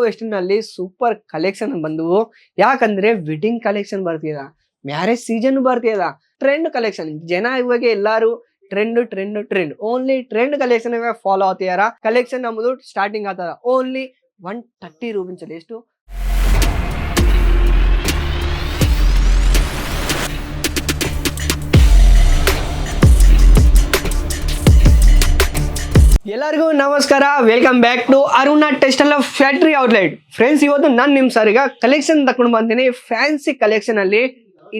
Western super collection ಬಂದವು. ಯಾಕಂದ್ರೆ wedding collection ಬರ್ತಿದ. ಮ್ಯಾರೇಜ್ ಸೀಸನ್ ಬರ್ತಿದ. ಟ್ರೆಂಡ್ ಕಲೆಕ್ಷನ್ ಜನ ಇವಾಗ ಎಲ್ಲಾರು trend trend trend only trend collection follow ಆಗ್ತಿದಾರ? Collection ನಮ್ಮದು ಸ್ಟಾರ್ಟಿಂಗ್ ಆಗ್ತದ. ಓನ್ಲಿ ಒನ್ ತರ್ಟಿ ರೂಪೀಸ್ ಅಲ್ಲಿ. ಎಷ್ಟು? ಎಲ್ಲರಿಗೂ ನಮಸ್ಕಾರ. Welcome back to Aruna textile factory outlet friends ಇವತ್ತು ನಾನು ನಿಮ್ಮ ಈಗ ಕಲೆಕ್ಷನ್ ತಕೊಂಡು ಬಂದಿನಿ. ಫ್ಯಾನ್ಸಿ ಕಲೆಕ್ಷನ್ ಅಲ್ಲಿ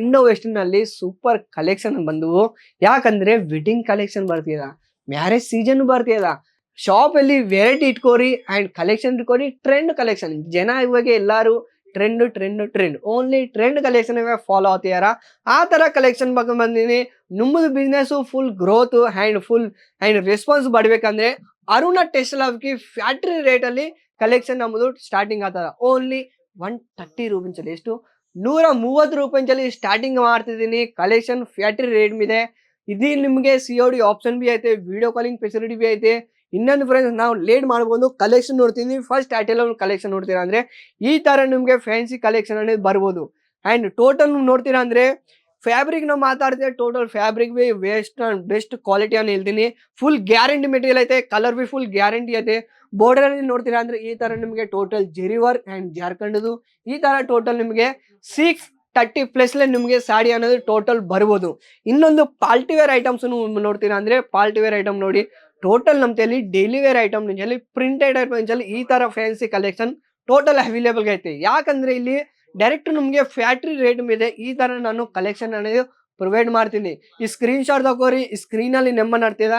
ಇಂಡೋ ವೆಸ್ಟರ್ನ್ ಅಲ್ಲಿ ಸೂಪರ್ ಕಲೆಕ್ಷನ್ ಬಂದವು. ಯಾಕಂದ್ರೆ ವೆಡ್ಡಿಂಗ್ ಕಲೆಕ್ಷನ್ ಬರ್ತಿದ. ಮ್ಯಾರೇಜ್ ಸೀಸನ್ ಬರ್ತಿದ. ಶಾಪ್ ಅಲ್ಲಿ ವೆರೈಟಿ ಇಟ್ಕೋರಿ ಅಂಡ್ ಕಲೆಕ್ಷನ್ ಇಟ್ಕೋರಿ ಟ್ರೆಂಡ್ ಕಲೆಕ್ಷನ್ ಜನ ಇವಾಗ ಎಲ್ಲಾರು trend trend trend only trend collection follow ಆಗ್ತಿದಾರ ಆ ಥರ ಕಲೆಕ್ಷನ್ ಬಗ್ಗೆ ಬಂದಿನಿ. ನಿಮ್ಮದು business full growth and full and response ಬಡಬೇಕಂದ್ರೆ Aruna ಟೆಸ್ಟ್ ಲಾಬ್ಗೆ ಫ್ಯಾಕ್ಟ್ರಿ ರೇಟಲ್ಲಿ ಕಲೆಕ್ಷನ್ ನಮ್ಮದು ಸ್ಟಾರ್ಟಿಂಗ್ ಆಗ್ತದ ಓನ್ಲಿ ಒನ್ ತರ್ಟಿ ರೂಪೀಸ್ ಅಲ್ಲಿ. ಎಷ್ಟು? ನೂರ ಮೂವತ್ತು ರೂಪಾಯಿ ಸ್ಟಾರ್ಟಿಂಗ್ ಮಾಡ್ತಿದ್ದೀನಿ. ಕಲೆಕ್ಷನ್ ಫ್ಯಾಕ್ಟ್ರಿ ರೇಟ್ ಇದೆ. ಇದು ನಿಮಗೆ ಸಿ ಒ ಡಿ ಆಪ್ಷನ್ ಬಿ ಐತೆ ವಿಡಿಯೋ ಕಾಲಿಂಗ್ ಫೆಸಿಲಿಟಿ ಬಿ ಐತೆ. ಇನ್ನೊಂದು ಫ್ರೆಂಡ್ಸ್ ನಾವು ಲೇಡ್ ಮಾಡ್ಬೋದು ಕಲೆಕ್ಷನ್ ನೋಡ್ತೀನಿ ಫಸ್ಟ್ ಟೈಟಲ್ ಕಲೆಕ್ಷನ್ ನೋಡ್ತೀರಾ ಅಂದರೆ ಈ ಥರ ನಿಮಗೆ ಫ್ಯಾನ್ಸಿ ಕಲೆಕ್ಷನ್ ಅನ್ನೋದು ಬರ್ಬೋದು. ಆ್ಯಂಡ್ ಟೋಟಲ್ ನೋಡ್ತೀರಾ ಅಂದರೆ ಫ್ಯಾಬ್ರಿಕ್ ನಾವು ಮಾತಾಡ್ತೀವಿ ಟೋಟಲ್ ಫ್ಯಾಬ್ರಿಕ್ ಬಿ ವೇಸ್ಟ್ ಬೆಸ್ಟ್ ಕ್ವಾಲಿಟಿ ಅನ್ನು ಹೇಳ್ತೀನಿ. ಫುಲ್ ಗ್ಯಾರಂಟಿ ಮೆಟೀರಿಯಲ್ ಐತೆ ಕಲರ್ ಬಿ ಫುಲ್ ಗ್ಯಾರಂಟಿ ಐತೆ. ಬೋರ್ಡರಲ್ಲಿ ನೋಡ್ತೀರಾ ಅಂದರೆ ಈ ಥರ ನಿಮಗೆ ಟೋಟಲ್ ಜೆರಿ ವರ್ಕ್ ಆ್ಯಂಡ್ ಜಾರ್ಖಂಡದು, ಈ ಥರ ಟೋಟಲ್ ನಿಮಗೆ ಸಿಕ್ಸ್ ತರ್ಟಿ ಪ್ಲಸ್ಲೆ ನಿಮಗೆ ಸಾಡಿ ಅನ್ನೋದು ಟೋಟಲ್ ಬರ್ಬೋದು. ಇನ್ನೊಂದು ಪಾಲ್ಟಿವೇರ್ ಐಟಮ್ಸ್ ನೋಡ್ತೀರಾ ಅಂದರೆ ಪಾಲ್ಟಿವೇರ್ ಐಟಮ್ ನೋಡಿ ಟೋಟಲ್ ನಮ್ಮ ತೆಲಿ ಡೈಲಿ ವೇರ್ ಐಟಮ್ ನಿಂಚಲ್ಲಿ ಪ್ರಿಂಟೆಡ್ ಐಟಮ್ಸಲ್ಲಿ ಈ ತರ ಫ್ಯಾನ್ಸಿ ಕಲೆಕ್ಷನ್ ಟೋಟಲ್ ಅವೈಲೇಬಲ್ ಐತೆ ಯಾಕಂದ್ರೆ ಇಲ್ಲಿ ಡೈರೆಕ್ಟ್ ನಮಗೆ ಫ್ಯಾಕ್ಟ್ರಿ ರೇಟ್ ಮೇಲೆ ಈ ಥರ ನಾನು ಕಲೆಕ್ಷನ್ ಅನ್ನೋದು ಪ್ರೊವೈಡ್ ಮಾಡ್ತೀನಿ. ಈ ಸ್ಕ್ರೀನ್ ಶಾಟ್ ತಗೋರಿ ಈ ಸ್ಕ್ರೀನಲ್ಲಿ ನೆಮ್ಮ ನಡ್ತಿದ?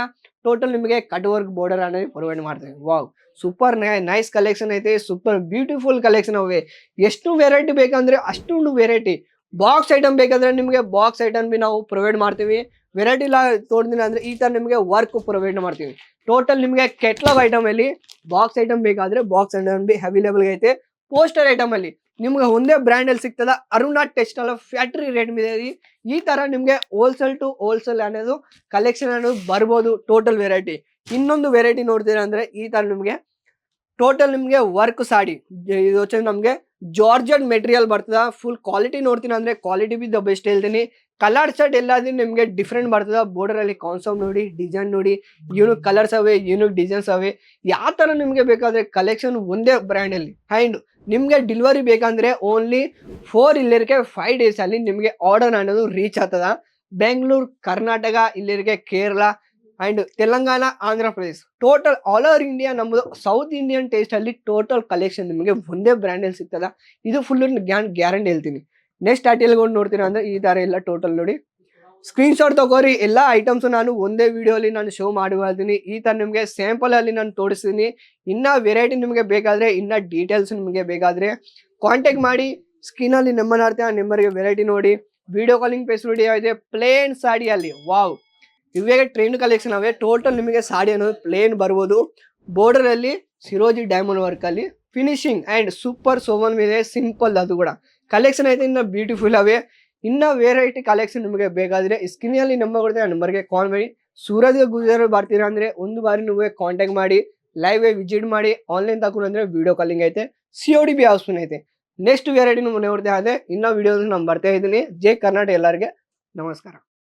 ಟೋಟಲ್ ನಿಮಗೆ ಕಟ್ ವರ್ಕ್ ಬಾರ್ಡರ್ ಅನ್ನೋದು ಪ್ರೊವೈಡ್ ಮಾಡ್ತೀನಿ. ವಾವ್ ಸೂಪರ್ ನೈಸ್ ಕಲೆಕ್ಷನ್ ಐತೆ ಸೂಪರ್ ಬ್ಯೂಟಿಫುಲ್ ಕಲೆಕ್ಷನ್ ಅವೆ. ಎಷ್ಟು ವೆರೈಟಿ ಬೇಕಂದ್ರೆ ಅಷ್ಟೊಂದು ವೆರೈಟಿ ಬಾಕ್ಸ್ ಐಟಮ್ ಬೇಕಂದ್ರೆ ನಿಮಗೆ ಬಾಕ್ಸ್ ಐಟಮ್ ಬಿ ನಾವು ಪ್ರೊವೈಡ್ ಮಾಡ್ತೀವಿ. ವೆರೈಟಿ ವೆರೈಟಿಲ ತೋರಿದಿನ ಅಂದ್ರೆ ಈ ತರ ನಿಮಗೆ ವರ್ಕ್ ಪ್ರೊವೈಡ್ ಮಾಡ್ತೀವಿ. ಟೋಟಲ್ ನಿಮಗೆ ಕೆಟ್ಲಾಗ್ ಅಲ್ಲಿ ಬಾಕ್ಸ್ ಐಟಮ್ ಬೇಕಾದ್ರೆ ಬಾಕ್ಸ್ ಐಟಮ್ ಬಿ ಅವೈಲೇಬಲ್ ಐತೆ. ಪೋಸ್ಟರ್ ಐಟಮಲ್ಲಿ ನಿಮ್ಗೆ ಒಂದೇ ಬ್ರ್ಯಾಂಡಲ್ಲಿ ಸಿಗ್ತದ. ಅರುಣಾ ಟೆಕ್ಸ್ಟೈಲ್ ಫ್ಯಾಕ್ಟ್ರಿ ರೇಟ್ ಇದೆ ಈ ತರ ನಿಮಗೆ ಹೋಲ್ಸೇಲ್ ಟು ಹೋಲ್ಸೇಲ್ ಅನ್ನೋದು ಕಲೆಕ್ಷನ್ ಅನ್ನೋದು ಬರ್ಬೋದು ಟೋಟಲ್ ವೆರೈಟಿ ಇನ್ನೊಂದು ವೆರೈಟಿ ನೋಡ್ತೀರಾ ಅಂದರೆ ಈ ತರ ನಿಮಗೆ ಟೋಟಲ್ ನಿಮಗೆ ವರ್ಕ್ ಸಾಡಿ. ಇದು ನಮಗೆ ಜಾರ್ಜೆಟ್ ಮೆಟೀರಿಯಲ್ ಬರ್ತದ ಫುಲ್ ಕ್ವಾಲಿಟಿ ನೋಡ್ತೀನಿ ಅಂದರೆ ಕ್ವಾಲಿಟಿ ಬಿ ದ ಬೆಸ್ಟ್ ಹೇಳ್ತೀನಿ. ಕಲರ್ ಶರ್ಟ್ ಎಲ್ಲಾದ್ರೂ ನಿಮಗೆ ಡಿಫ್ರೆಂಟ್ ಬರ್ತದೆ ಬೋರ್ಡರಲ್ಲಿ ಕಾನ್ಸೆಪ್ಟ್ ನೋಡಿ ಡಿಸೈನ್ ನೋಡಿ ಯೂನಿಕ್ ಕಲರ್ಸ್ ಅವೆ ಯೂನಿಕ್ ಡಿಸೈನ್ಸ್ ಅವೆ, ಯಾವ ಥರ ನಿಮಗೆ ಬೇಕಾದರೆ ಕಲೆಕ್ಷನ್ ಒಂದೇ ಬ್ರ್ಯಾಂಡಲ್ಲಿ ಆ್ಯಂಡ್ ನಿಮಗೆ ಡಿಲ್ವರಿ ಬೇಕಂದ್ರೆ ಓನ್ಲಿ ಫೋರ್ ಇಲ್ಲಿರ್ಗೆ ಫೈವ್ ಡೇಸಲ್ಲಿ ನಿಮ್ಗೆ ಆರ್ಡರ್ ಅನ್ನೋದು ರೀಚ್ ಆಗ್ತದ. Bengaluru Karnataka ಇಲ್ಲಿರಿಗೆ Kerala and Telangana Andhra Pradesh total all over India ನಮ್ಮದು ಸೌತ್ ಇಂಡಿಯನ್ ಟೇಸ್ಟಲ್ಲಿ ಟೋಟಲ್ ಕಲೆಕ್ಷನ್ ನಿಮಗೆ ಒಂದೇ ಬ್ರ್ಯಾಂಡಲ್ಲಿ ಸಿಗ್ತದ. ಇದು ಫುಲ್ ಗ್ಯಾರಂಟಿ ಹೇಳ್ತೀನಿ. ನೆಕ್ಸ್ಟ್ ಅಟಿಲ್ಕೊಂಡು ನೋಡ್ತೀರಾ ಅಂದರೆ ಈ ಥರ ಎಲ್ಲ ಟೋಟಲ್ ನೋಡಿ. ಸ್ಕ್ರೀನ್ಶಾಟ್ ತಗೋರಿ, ಎಲ್ಲ ಐಟಮ್ಸು ನಾನು ಒಂದೇ ವಿಡಿಯೋಲಿ ನಾನು ಶೋ ಮಾಡಿಕೊಳ್ತೀನಿ ಈ ಥರ ನಿಮಗೆ ಸ್ಯಾಂಪಲಲ್ಲಿ ನಾನು ತೋರಿಸ್ತೀನಿ. ಇನ್ನೂ ವೆರೈಟಿ ನಿಮಗೆ ಬೇಕಾದರೆ, ಇನ್ನೂ ಡೀಟೇಲ್ಸ್ ನಿಮಗೆ ಬೇಕಾದರೆ ಕಾಂಟ್ಯಾಕ್ಟ್ ಮಾಡಿ. ಸ್ಕ್ರೀನ್ ಅಲ್ಲಿ ನಂಬರ್ ಆಡ್ತೀನಿ ಆ ನಂಬರ್ಗೆ ವೆರೈಟಿ ನೋಡಿ. ವಿಡಿಯೋ ಕಾಲಿಂಗ್ ಫೆಸಿಲಿಟಿ ಇದೆ ಪ್ಲೇನ್ ಸಾಡಿಯಲ್ಲಿ ವಾವ್ ಇವಾಗ ಟ್ರೆಂಡ್ ಕಲೆಕ್ಷನ್ ಅವೇ ಟೋಟಲ್ ನಿಮಗೆ ಸಾಡಿ ಅನ್ನೋದು ಪ್ಲೇನ್ ಬರ್ಬೋದು. ಬೋರ್ಡರ್ ಅಲ್ಲಿ ಸಿರೋಜಿ ಡೈಮಂಡ್ ವರ್ಕ್ ಅಲ್ಲಿ ಫಿನಿಶಿಂಗ್ ಅಂಡ್ ಸೂಪರ್ ಸೋವನ್ ಇದೆ ಸಿಂಪಲ್ ಅದು ಕೂಡ. ಕಲೆಕ್ಷನ್ ಐತೆ, ಇನ್ನ ಬ್ಯೂಟಿಫುಲ್ ಅವೇ. ಇನ್ನ ವೆರೈಟಿ ಕಲೆಕ್ಷನ್ ನಿಮಗೆ ಬೇಕಾದ್ರೆ ಸ್ಕ್ರೀನ್ ಅಲ್ಲಿ ನಂಬರ್ ಕೊಡ್ತೇವೆ ಆ ನಂಬರ್ಗೆ ಕಾಲ್ ಮಾಡಿ. ಸೂರಜ್ ಗುಜರಾತ್ ಬರ್ತೀರಾ ಅಂದ್ರೆ ಒಂದು ಬಾರಿ ನೀವು ಕಾಂಟ್ಯಾಕ್ಟ್ ಮಾಡಿ ಲೈವ್ ವಿಸಿಟ್ ಮಾಡಿ ಆನ್ಲೈನ್ ತಗೊಂಡು ಅಂದ್ರೆ ವಿಡಿಯೋ ಕಾಲಿಂಗ್ ಐತೆ ಸಿ ಒ ಡಿ ಬಿ ಆಪ್ಷನ್ ಐತೆ. ನೆಕ್ಸ್ಟ್ ವೆರೈಟಿ ನೋಡ್ತಾ ಅದೇ ಇನ್ನೂ ವಿಡಿಯೋ ನಾನು ಬರ್ತಾ ಇದ್ದೀನಿ. ಜೈ ಕರ್ನಾಟಕ ಎಲ್ಲರಿಗೆ, ನಮಸ್ಕಾರ.